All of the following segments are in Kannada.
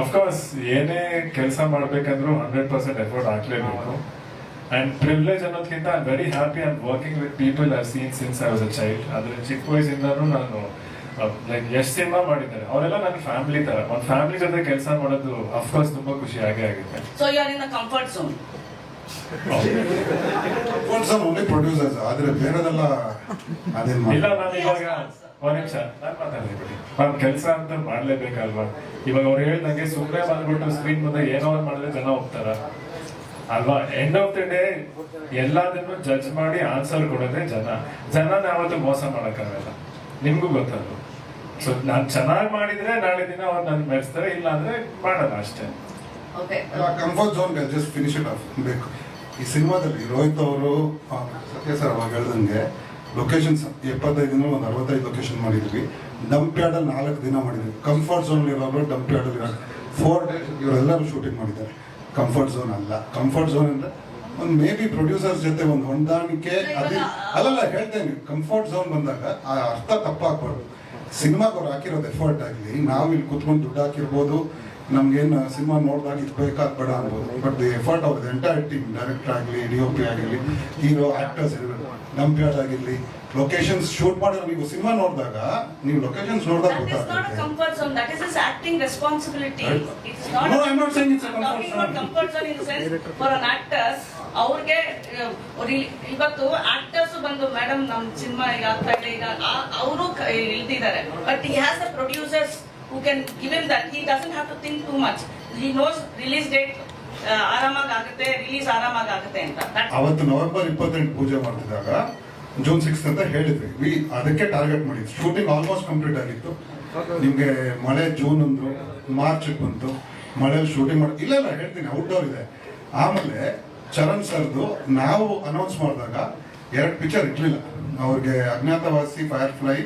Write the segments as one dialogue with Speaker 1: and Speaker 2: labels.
Speaker 1: ಅಫ್ಕೋರ್ಸ್ ಏನೇ ಕೆಲಸ ಮಾಡ್ಬೇಕಂದ್ರೂ ಹಂಡ್ರೆಡ್ ಪರ್ಸೆಂಟ್ ಎಫರ್ಟ್ ಹಾಕ್ಲೇಬೇಕು ಅಂಡ್ ಪ್ರಿವಿಲೇಜ್ ಅನ್ನೋದಕ್ಕಿಂತ I very happy and working with people I seen since I was a child ಅದ್ರ ಚಿಕ್ಕ ವಯಸ್ಸಿಂದನೂ ನಾನು ಲೈಕ್ ಎಷ್ಟು ಸಿನಿಮಾ ಮಾಡಿದ್ದಾರೆ. ಅವರೆಲ್ಲ ನನ್ನ ಫ್ಯಾಮಿಲಿ ತರ. ಒಂದು ಫ್ಯಾಮಿಲಿ ಜೊತೆ ಕೆಲಸ ಮಾಡೋದು ಅಫ್ಕೋರ್ಸ್ ತುಂಬಾ ಖುಷಿ ಆಗೇ ಆಗುತ್ತೆ.
Speaker 2: So ಯಾರ್ in in comfort zone zone.
Speaker 3: Sir only producers ಆದ್ರೆ ಬೇರೆದೆಲ್ಲ ಅದೇನ್
Speaker 1: ಇಲ್ಲ ನಾನು ಇವಾಗ ಒಂದ್ ನಿಮಿಷ. ನಾನು ಮಾತಾಡ್ತೀನಿ ನಾನು ಕೆಲಸ ಅಂತ ಮಾಡ್ಲೇಬೇಕಲ್ವಾ? ಇವಾಗ ಅವ್ರು ಹೇಳ್ದಂಗೆ ಸುಮ್ಮನೆ ಬಂದ್ಬಿಟ್ಟು ಸ್ಕ್ರೀನ್ ಮುಂದೆ ಏನೋ ಒಂದ್ ಮಾಡಿದ್ರೆ ಜನ ಹೋಗ್ತಾರ? ಅಲ್ವಾ? ಎಂಡ್ ಆಫ್ ದ ಡೇ ಎಲ್ಲದನ್ನು ಜಡ್ಜ್ ಮಾಡಿ ಆನ್ಸರ್ ಕೊಡೋದೇ ಜನ. ಜನ ಯಾವತ್ತೂ ಮೋಸ ಮಾಡಕ್ಕಾಗಲ್ಲ. ನಿಮ್ಗೂ ಗೊತ್ತದು ಸೊ ನಾನ್ ಚೆನ್ನಾಗಿ ಮಾಡಿದ್ರೆ ನಾಳೆ ದಿನ ಅವ್ರು ನನ್ ಮೆರೆಸ್ತಾರೆ ಇಲ್ಲ ಅಂದ್ರೆ ಮಾಡಲ್ಲ ಅಷ್ಟೇ.
Speaker 3: Comfort zone just finish it off ಬೇಕು. ಈ ಸಿನಿಮಾದಲ್ಲಿ ರೋಹಿತ್ ಅವರು ಸತ್ಯ ಸರ್ ಅವಾಗ ಹೇಳ್ದಂಗೆ ಲೊಕೇಶನ್ಸ್ ಎಪ್ಪತ್ತೈದು ದಿನ ಒಂದು ಅರವತ್ತೈದು ಲೊಕೇಶನ್ ಮಾಡಿದ್ವಿ ಡಂಪ್ ಯಾರ್ಡಲ್ಲಿ ನಾಲ್ಕು ದಿನ ಮಾಡಿದ್ವಿ. ಕಂಫರ್ಟ್ ಝೋನ್ ಇರೋರು ಡಂಪ್ ಯಾರ್ಡಲ್ಲಿ ಅಲ್ಲಿ ಫೋರ್ ಡೇಸ್ ಇವರೆಲ್ಲರೂ ಶೂಟಿಂಗ್ ಮಾಡಿದ್ದಾರೆ. ಕಂಫರ್ಟ್ ಝೋನ್ ಅಲ್ಲ. ಕಂಫರ್ಟ್ ಝೋನ್ ಅಂದ್ರೆ ಒಂದು ಮೇ ಬಿ ಪ್ರೊಡ್ಯೂಸರ್ಸ್ ಜೊತೆ ಒಂದು ಹೊಂದಾಣಿಕೆ ಅದೇ ಅಲ್ಲಲ್ಲ ಹೇಳ್ತೇನೆ. ಕಂಫರ್ಟ್ ಝೋನ್ ಬಂದಾಗ ಆ ಅರ್ಥ ತಪ್ಪಾಗಬಾರ್ದು. ಸಿನಿಮಾಗೆ ಅವ್ರು ಹಾಕಿರೋದು ಎಫರ್ಟ್ ಆಗಲಿ ನಾವು ಇಲ್ಲಿ ಕುತ್ಕೊಂಡು ದುಡ್ಡು ಹಾಕಿರ್ಬೋದು. ನಮ್ಗೇನು ಸಿನಿಮಾ ನೋಡಿದಾಗ ಇದು ಬೇಕಾಗ್ಬೇಡ ಅನ್ಬೋದು. But the effort of the entire team director ಆಗಲಿ ಡಿ ಒ ಪಿ ಆಗಿರಲಿ ಹೀರೋ ಆಕ್ಟರ್ಸ್ ಡಂಪ್ಯಾರ್ಡ್ ಆಗಿರಲಿ ಲೊಕೇಶನ್ಸ್ ಶೂಟ್ ಮಾಡಿದ್ರೆ ನೀವು ಸಿನಿಮಾ ನೋಡಿದಾಗ ನೀವು ಲೊಕೇಶನ್ಸ್ ನೋಡಿದಾಗ ಗೊತ್ತಾಗುತ್ತೆ.
Speaker 2: ಅವ್ರಿಗೆ ಇವತ್ತು ಆಕ್ಟರ್ಸ್ ಬಂದು ಮೇಡಮ್ ನಮ್ ಸಿನಿಮಾ ಈಗ ಆಗ್ತಾ ಇಲ್ಲ ಈಗ ಅವರು ಇಳ್ದಿದ್ದಾರೆ but has a producers who can give him that He doesn't have to think too much He knows release date ಆರಾಮಾಗಿ ಆಗುತ್ತೆ ರಿಲೀಸ್ ಆರಾಮಾಗಿ ಆಗುತ್ತೆ ಅಂತ
Speaker 3: ಅವತ್ತು ನವೆಂಬರ್ ಇಪ್ಪತ್ತೆಂಟು ಪೂಜೆ ಮಾಡ್ತಿದ್ದಾಗ, ಜೂನ್ ಸಿಕ್ಸ್ ಅಂತ ಹೇಳಿದ್ವಿ. ವಿ ಅದಕ್ಕೆ ಟಾರ್ಗೆಟ್ ಮಾಡಿದ್ವಿ. ಶೂಟಿಂಗ್ ಆಲ್ಮೋಸ್ಟ್ ಕಂಪ್ಲೀಟ್ ಆಗಿತ್ತು. ನಿಮಗೆ ಮಳೆ ಜೂನ್ ಅಂದ್ರು, ಮಾರ್ಚ್ ಬಂತು, ಮಳೆಯಲ್ಲಿ ಶೂಟಿಂಗ್ ಮಾಡಿ, ಇಲ್ಲ ಇಲ್ಲ, ಹೇಳ್ತೀನಿ ಔಟ್ಡೋರ್ ಇದೆ. ಆಮೇಲೆ ಚರಣ್ ಸರ್ದು ನಾವು ಅನೌನ್ಸ್ ಮಾಡಿದಾಗ, ಎರಡು ಪಿಕ್ಚರ್ ಇರಲಿಲ್ಲ. ಅವ್ರಿಗೆ ಅಜ್ಞಾತವಾಸಿ ಫೈರ್ ಫ್ಲೈ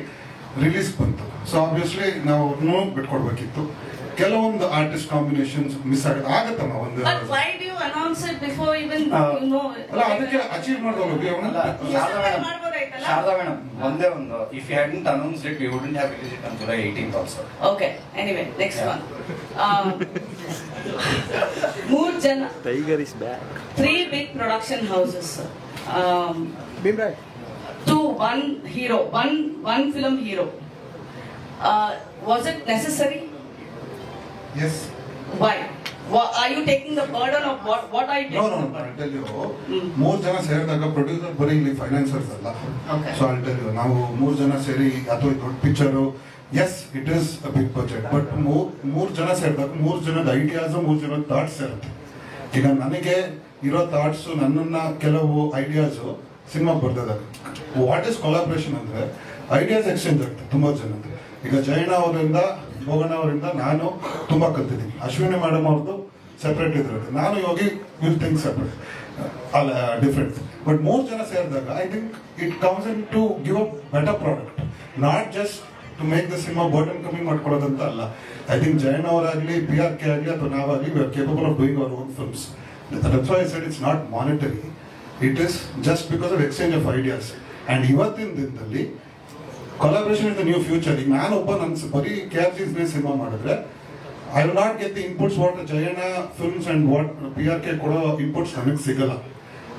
Speaker 3: ರಿಲೀಸ್ ಬಂತು. ಸೊ ಆಬ್ವಿಯಸ್ಲಿ ನಾವು ಅವ್ರನ್ನೂ ಬಿಟ್ಕೊಡ್ಬೇಕಿತ್ತು. ಕೆಲವೊಂದು ಆರ್ಟಿಸ್ಟ್ ಕಾಂಬಿನೇಷನ್ಸ್ ಮಿಸ್ ಆಗ ಆಗತ್ತಮ್ಮ ಒಂದು ಅಲ್ಲ ಅದಕ್ಕೆ ಅಚೀವ್
Speaker 2: ಈ
Speaker 4: ಶಾರದಾ ಮೇಡಮ್? ಒಂದೇ ಒಂದು if you had announce it we wouldn't have release it on July 18th also
Speaker 2: okay
Speaker 4: anyway
Speaker 2: next one ಮೂರ್ ಜನ
Speaker 5: Tiger is back
Speaker 2: three big production houses Um, one hero one one film hero it necessary
Speaker 3: yes
Speaker 2: why
Speaker 3: no tell you
Speaker 2: hmm.
Speaker 3: ಮೂರ್ ಜನ ಸೇರಿದಾಗ ಪ್ರೊಡ್ಯೂಸರ್ ಬರೀ ಇಲ್ಲಿ ಫೈನಾನ್ಸರ್ಸ್ ಅಲ್ಲ. ಸೊ ಅಲ್ ಟೆಲ್ ಯು ನಾವು ಮೂರು ಜನ ಸೇರಿ ಅಥವಾ ದೊಡ್ಡ picture yes it is a big budget but ಮೂರ್ ಜನ ಸೇರಿದಾಗ ಮೂರ್ ಜನದ ಐಡಿಯಾಸ್ ಮೂರ್ ಜನದ ಥಾಟ್ಸ್ ಇರುತ್ತೆ. ಈಗ ನನಗೆ ಇರೋ ಥಾಟ್ಸ್ ನನ್ನನ್ನ ಕೆಲವು ಐಡಿಯಾಸ್ ಸಿನಿಮಾ ಬರ್ದಿದಾಗ ವಾಟ್ ಇಸ್ ಕೊಲಾಬ್ರೇಷನ್ ಅಂದ್ರೆ ಐಡಿಯಾಸ್ ಎಕ್ಸ್ಚೇಂಜ್ ಆಗುತ್ತೆ ತುಂಬಾ ಜನ ಈಗ ಜೈನ ಅವರಿಂದ ಭೋಗಣ್ಣ ಅವರಿಂದ ನಾನು ತುಂಬಾ ಕಲ್ತಿದ್ದೀನಿ. ಅಶ್ವಿನಿ ಮೇಡಮ್ ಅವ್ರದ್ದು ಸೆಪ್ರೇಟ್ ಇದಿರುತ್ತೆ ನಾನು ಯೋಗಿ ವಿಲ್ ಥಿಂಕ್ ಸೆಪ್ರೇಟ್ ಅಲ್ಲ ಡಿಫ್ರೆಂಟ್ ಬಟ್ ಮೂರು ಜನ ಸೇರಿದಾಗ I think it comes in to give a better product not just to make the cinema burden ಕಮ್ಮಿ ಮಾಡ್ಕೊಳ್ಳೋದಂತ ಅಲ್ಲ. ಐ ಥಿಂಕ್ ಜೈನ್ ಅವರಾಗಲಿ ಬಿ ಆರ್ ಕೆ ಆಗಲಿ, ಅಥವಾ ನಾವಾಗಲಿ we are capable of doing our own films it's not monetary it is just because of exchange of ideas and ಇವತ್ತಿನ ದಿನದಲ್ಲಿ collaboration in the new future ಈಗ ನಾನು ಒಬ್ಬ ನನ್ನ ಬರೀ ಕೆ ಆರ್ ಜಿಸ್ ಸಿನಿಮಾ ಮಾಡಿದ್ರೆ I will not get the inputs what Jayanna films and what P R K ಕೊಡೋ ಇನ್ಪುಟ್ಸ್ ನನಗೆ ಸಿಗಲ್ಲ.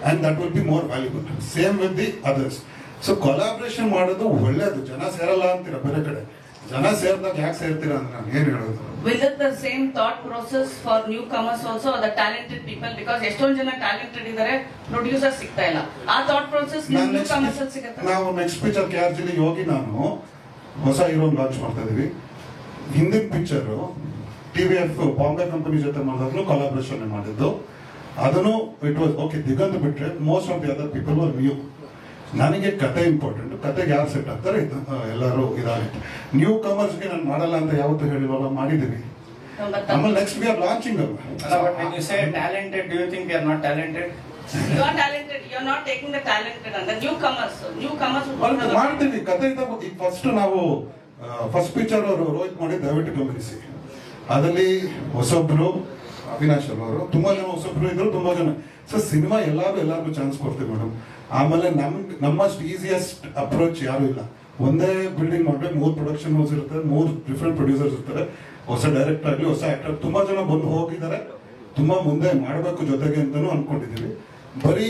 Speaker 3: And that will be more valuable same with the others so collaboration ಮಾಡೋದು ಒಳ್ಳೇದು. ಜನ ಸೇರಲ್ಲ ಅಂತೀರ ಬೇರೆ ಕಡೆ? ಜನ ಸೇರಿದಾಗ ಯಾಕೆ ಸೇರ್ತೀರಾ ಅಂತ ನಾನು ಏನು ಹೇಳೋದು?
Speaker 2: Will it the same thought process for newcomers also the talented people because ಎಷ್ಟೊಂದು ಜನ ಟ್ಯಾಲೆಂಟೆಡ್ ಇದ್ದಾರೆ ಪ್ರೊಡ್ಯೂಸರ್ ಸಿಗ್ತಾ ಇಲ್ಲ. ಆ ಥಾಟ್ ಪ್ರೊಸೆಸ್ ನ್ಯೂ ಕಮರ್ಸ್ ಅಲ್ಲಿ ಸಿಗತ್ತೆ.
Speaker 3: ನಾವು ನೆಕ್ಸ್ಟ್ ಪಿಕ್ಚರ್ ಕೆ ಆರ್ ಜಿಲಿ ಹೋಗಿ ನಾನು ಹೊಸ ಹೀರೋ ಲಾಂಚ್ ಮಾಡ್ತಾ ಇದೀವಿ. ಹಿಂದಿನ picture T V F Bombay company ಜೊತೆ ಮಾಡಿದಾಗ್ಲೂ ಕೊಲಾಬ್ರೇಷನ್ ಮಾಡಿದ್ದು. ಅದನ್ನು ಇಟ್ ವಾಸ್ ಓಕೆ ದಿಗಂತ ಬಿಟ್ರೆ most of the other people were new ನನಗೆ ಕತೆ ಇಂಪಾರ್ಟೆಂಟ್ ಕತೆಗೆ ಯಾರು ಸೆಟ್ ಆಗ್ತಾರೆ? ಎಲ್ಲರೂ ಇದಾಗುತ್ತೆ ನ್ಯೂ ಕಮರ್ಸ್ಗೆ ನಾನು ಮಾಡಲ್ಲ ಅಂತ ಯಾವತ್ತೂ ಹೇಳಿಲ್ವಲ್ಲ? ಮಾಡಿದ್ದೀವಿ. ಆಮೇಲೆ ನೆಕ್ಸ್ಟ್ ವಿ ಆರ್ ಲಾಂಚಿಂಗ್
Speaker 4: ಅಲ್ಲ but you say talented do you think we are not talented
Speaker 2: you are not taking the talented
Speaker 3: ಮಾಡ್ತೀವಿ. ಕತೆ ಈಗ ಫಸ್ಟ್ ನಾವು ಫಸ್ಟ್ ಪಿಕ್ಚರ್ ಅವರು ರೋಹಿತ್ ಮಾಡಿ ದಯವಿಟ್ಟು ಗಮನಿಸಿ. ಅದರಲ್ಲಿ ಹೊಸೊಬ್ರು ಅವಿನಾಶ್ ಅವರು? ತುಂಬಾ ಜನ ಹೊಸೊಬ್ರು ಇದ್ರು ತುಂಬಾ ಜನ. ಸೊ ಸಿನಿಮಾ ಎಲ್ಲಾರು ಎಲ್ಲಾರ್ಗು ಚಾನ್ಸ್ ಕೊಡ್ತೀವಿ ಮೇಡಮ್ ಆಮೇಲೆ ನಮ್ ನಮ್ಮಷ್ಟು ಈಸಿಯೆಸ್ಟ್ ಅಪ್ರೋಚ್ ಯಾರು ಇಲ್ಲ. ಒಂದೇ ಬಿಲ್ಡಿಂಗ್ ಮಾಡ್ಬೇಕು, ಮೂರ್ ಪ್ರೊಡಕ್ಷನ್ ಹೌಸ್ ಇರುತ್ತೆ, ಮೂರ್ ಡಿಫ್ರೆಂಟ್ ಪ್ರೊಡ್ಯೂಸರ್ಸ್ ಇರ್ತಾರೆ. ಹೊಸ ಡೈರೆಕ್ಟರ್ ಆಗಲಿ, ಹೊಸ ಆಕ್ಟರ್ ತುಂಬಾ ಜನ ಬಂದು ಹೋಗಿದ್ದಾರೆ. ತುಂಬಾ ಮುಂದೆ ಮಾಡಬೇಕು ಜೊತೆಗೆ ಅಂತಾನು ಅನ್ಕೊಂಡಿದೀವಿ ಬರೀ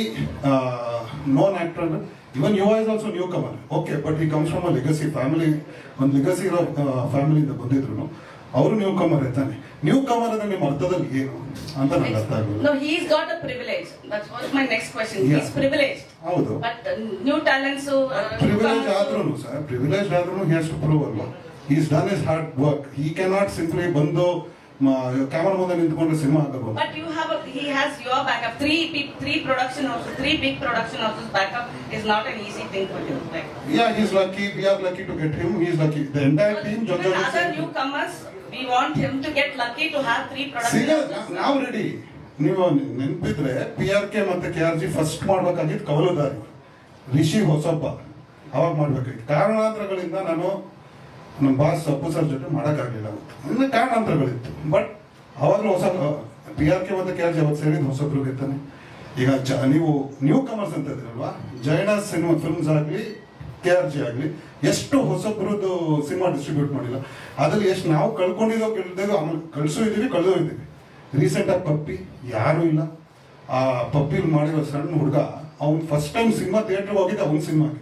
Speaker 3: known actor even you is also newcomer okay but he comes from a legacy family ಒಂದು ಲೆಗಸಿ ಇರೋ ಫ್ಯಾಮಿಲಿಯಿಂದ ಬಂದಿದ್ರು ಅವರು ನ್ಯೂ ಕಮರ್ ತಾನೆ ನ್ಯೂ ಕಮರ್ ಅಂದ್ರೆ ನಿಮ್ಮ ಅರ್ಥದಲ್ಲಿ ಏನು ಅಂತ ನನಗೆ ಅರ್ಥ ಆಗಲ್ಲ
Speaker 2: No, he's got a privilege. That's what my next question.
Speaker 3: Yeah.
Speaker 2: He's privileged.
Speaker 3: ಹೌದು
Speaker 2: But uh, new talents. Uh,
Speaker 3: privilege
Speaker 2: newcomers-
Speaker 3: ಆದ್ರೂ ಸರ್ ಪ್ರಿವಿಲೇಜ್ ಆದ್ರೂ ಹ್ಯಾಸ್ ಟು ಪ್ರೂವ್ ಅಲ್ವಾ is done is hard work he cannot simply ಬಂದು ಕ್ಯಾಮರಾ ಮುಂದೆ ನಿಂತ್ಕೊಂಡ್ರೆ ಸಿನಿಮಾ ಆಗಬಹುದು
Speaker 2: But you have a, he has your backup. Three pe- three production houses, three big production houses backup is not an easy thing for him. Like,
Speaker 3: yeah he's lucky we are lucky to get him he's lucky the entire team
Speaker 2: even other newcomers, we want him to get lucky to have three production
Speaker 3: ನಾವು ರೆಡಿ ನೀವು ನೆನಪಿದ್ರೆ ಪಿ ಆರ್ ಕೆ ಮತ್ತೆ ಕೆ ಆರ್ ಜಿ ಫಸ್ಟ್ ಮಾಡ್ಬೇಕಾಗಿತ್ತು ಕವಲುದಾರಿ. ರಿಷಿ ಹೊಸಬ್ಬ ಅವಾಗ ಮಾಡ್ಬೇಕಾಗಿತ್ತು. ಕಾರಣಾಂತರಗಳಿಂದ ನಾನು ನಮ್ಮ ಬಾಸ್ ಸಪ್ಪು ಸರ್ ಜೊತೆ ಮಾಡೋಕ್ಕಾಗಲಿಲ್ಲ ಇನ್ನು ಕಾರಣಾಂತರಗಳಿತ್ತು. ಬಟ್ ಅವಾಗಲೂ ಹೊಸ ಪಿ ಆರ್ ಕೆ ಮತ್ತು ಕೆ ಆರ್ ಜಿ ಅವಾಗ ಸೇರಿದ ಹೊಸಬ್ರಿಗೆ ಗೆತ್ತಾನೆ ಈಗ ಜ, ನೀವು ನ್ಯೂ ಕಮರ್ಸ್ ಅಂತ ಇದ್ರಲ್ವಾ ಜೈನ ಸಿನಿಮಾ ಫಿಲ್ಮ್ಸ್ ಆಗಲಿ. ಕೆ ಆರ್ ಜಿ ಆಗಲಿ, ಎಷ್ಟು ಹೊಸಬ್ರದ್ದು ಸಿನಿಮಾ ಡಿಸ್ಟ್ರಿಬ್ಯೂಟ್ ಮಾಡಿಲ್ಲ. ಅದ್ರಲ್ಲಿ ಎಷ್ಟು ನಾವು ಕಳ್ಕೊಂಡಿದ್ದೋ ಕೇಳಿದಾಗ ಆಮೇಲೆ ಕಳ್ಸೂ ಇದೀವಿ ಕಳೆದೋ ಇದ್ದೀವಿ. ರೀಸೆಂಟ್ ಆಗಿ ಪಪ್ಪಿ ಯಾರೂ ಇಲ್ಲ. ಆ ಪಪ್ಪಿ ಮಾಡಿರೋ ಸಣ್ಣ ಹುಡುಗ, ಅವ್ನು ಫಸ್ಟ್ ಟೈಮ್ ಸಿನಿಮಾ ಥಿಯೇಟರ್ ಹೋಗಿದ್ದು ಅವ್ನ ಸಿನಿಮಾಗೆ.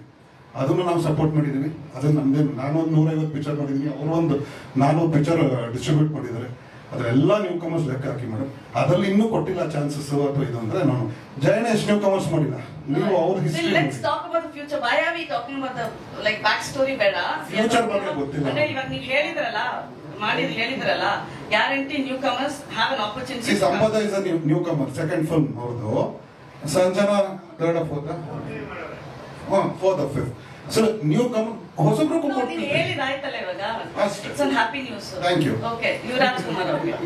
Speaker 3: ಅದನ್ನು ನಾವು ಸಪೋರ್ಟ್ ಮಾಡಿದ್ದೀವಿ. ಅದನ್ನು ನಮ್ದೇನು, ನಾನೊಂದು ನೂರೈವತ್ತು ಪಿಕ್ಚರ್ ಮಾಡಿದ್ದೀನಿ ಅವರೊಂದು ಒಂದು ನಾನ್ನೂರು ಪಿಕ್ಚರ್ ಡಿಸ್ಟ್ರಿಬ್ಯೂಟ್ ಮಾಡಿದ್ದಾರೆ. ಅದರೆಲ್ಲ ನ್ಯೂ ಕಮರ್ಸ್ ಲೆಕ್ಕ ಹಾಕಿ ಮೇಡಮ್ ಅದರಲ್ಲಿ ಇನ್ನೂ ಕೊಟ್ಟಿಲ್ಲ ಚಾನ್ಸಸ್ ಅಥವಾ ಇದು ಅಂದ್ರೆ ನಾನು ಜಯನ ನ್ಯೂ ಕಮರ್ಸ್ ಮಾಡಿಲ್ಲ. ನೀವು ಅವ್ರ history
Speaker 2: let's talk about the future. Why are we talking about the like backstory ಬೇಡ? Talking
Speaker 3: ಬಗ್ಗೆ ಗೊತ್ತಿಲ್ಲ.
Speaker 2: ಅಂದ್ರೆ ಇವಾಗ ನೀವು ಹೇಳಿದ್ರಲ್ಲ ಮಾಡಿದ್ ಹೇಳಿದ್ರಲ್ಲ guarantee newcomers have an opportunity
Speaker 3: see Sampada is a newcomer second film ಅವ್ರದ್ದು ಸಂಜನಾ ಥರ್ಡ್ ಫೋರ್ತ್ ಹಾಂ fourth fifth so newcomer ಹೊಸಬ್ರು
Speaker 2: ನೀವು
Speaker 3: ಕೊಟ್ಟಿದ್ದೀವಿ
Speaker 2: ಹೇಳಿದಾಯ್ತಲ್ಲ ಇವಾಗ?
Speaker 3: ಅಷ್ಟೇ.
Speaker 2: Happy news
Speaker 3: thank you
Speaker 2: okay Yuvaraj Kumar ಅವ್ರಿಗೆ